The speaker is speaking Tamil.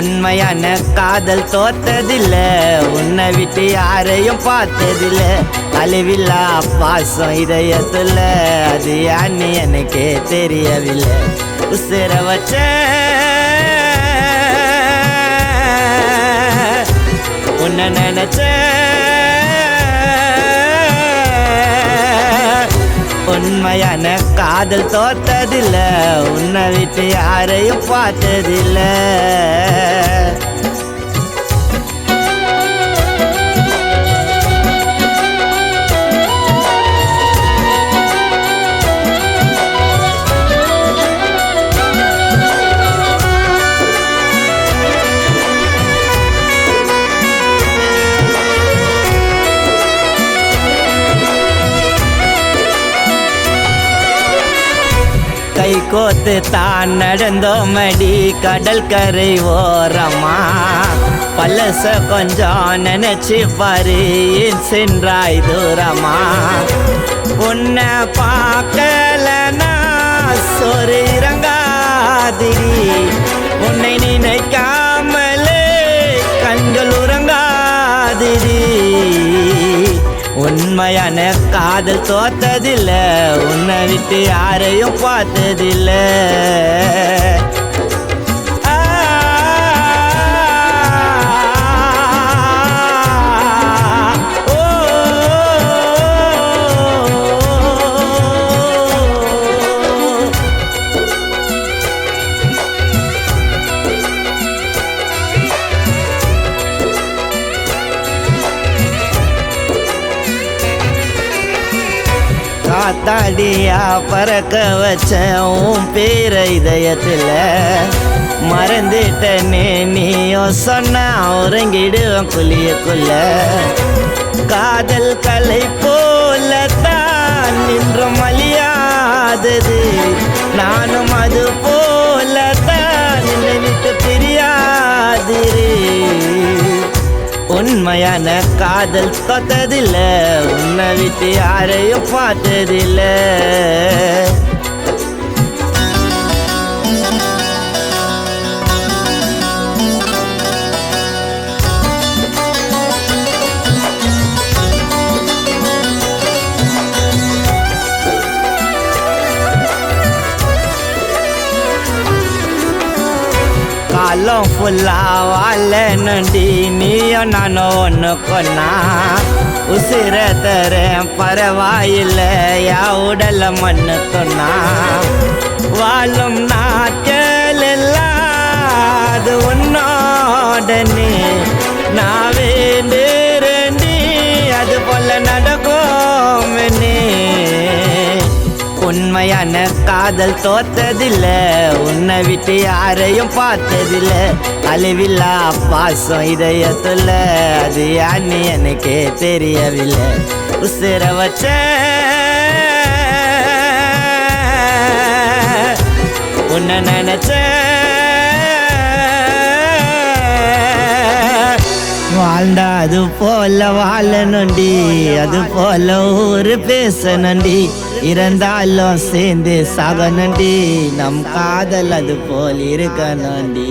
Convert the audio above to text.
உண்மையான காதல் தோத்ததில்ல. உன்னை விட்டு யாரையும் பார்த்ததில்ல. அழிவில்லா பாசம் இதயத்துல. அது யான்னு எனக்கே தெரியவில்லை. உசிர வச்ச உன்னை நினைச்சேன். உண்மையான காதல் தோத்ததில்லை. உன்னை விட்டு யாரையும் பார்த்ததில்லை. கோத்து தான் நடந்தோமடி. கடல் கரை ஓரமா. பல்லச கொஞ்சம் நினைச்சு பாரு சென்றாய் தூரமா. உன்னை பார்க்கலனா சொரே உண்மையான காதல் தோத்ததில்லை. உன்னை விட்டு யாரையும் பார்த்ததில்லை. காத்தாடியா பறக்க வச்ச உன் பேர இதயத்தில். மறந்துட்டனே நீயும் சொன்ன உறங்கிடுவேன் குளியக்குள்ள காதல் கலை போல தான் நின்றும் அழியாதது. நானும் அது போ உண்மையான காதல் தொட்டதில்ல. உன்னை விட்டு யாரையும் பார்த்ததில்லை. காலம் ஃபுல்லா வாழ நண்டி நீயும் நானும் ஒன்று கொன்னா உசிர தரேன் பரவாயில்லை யா உடல மண்ணு கொன்னா வாழும் நாட்கள் எல்லாம் அது உன்னோடனே நான் காதல் தோத்ததில்ல. உன்னை விட்டு யாரையும் பார்த்ததில்ல. அழிவில்லா பாசம் இதயத்துல. அது யான்னு எனக்கே தெரியவில்லை. உசிர வச்ச உன்னை நினைச்ச வாழ்ந்தா அது போல வாழ நொண்டி. அது போல ஊரு பேசணுண்டி இருந்தாலும் சேர்ந்து சாகணுண்டி நம் காதல் அது போல் இருக்கணும்டி.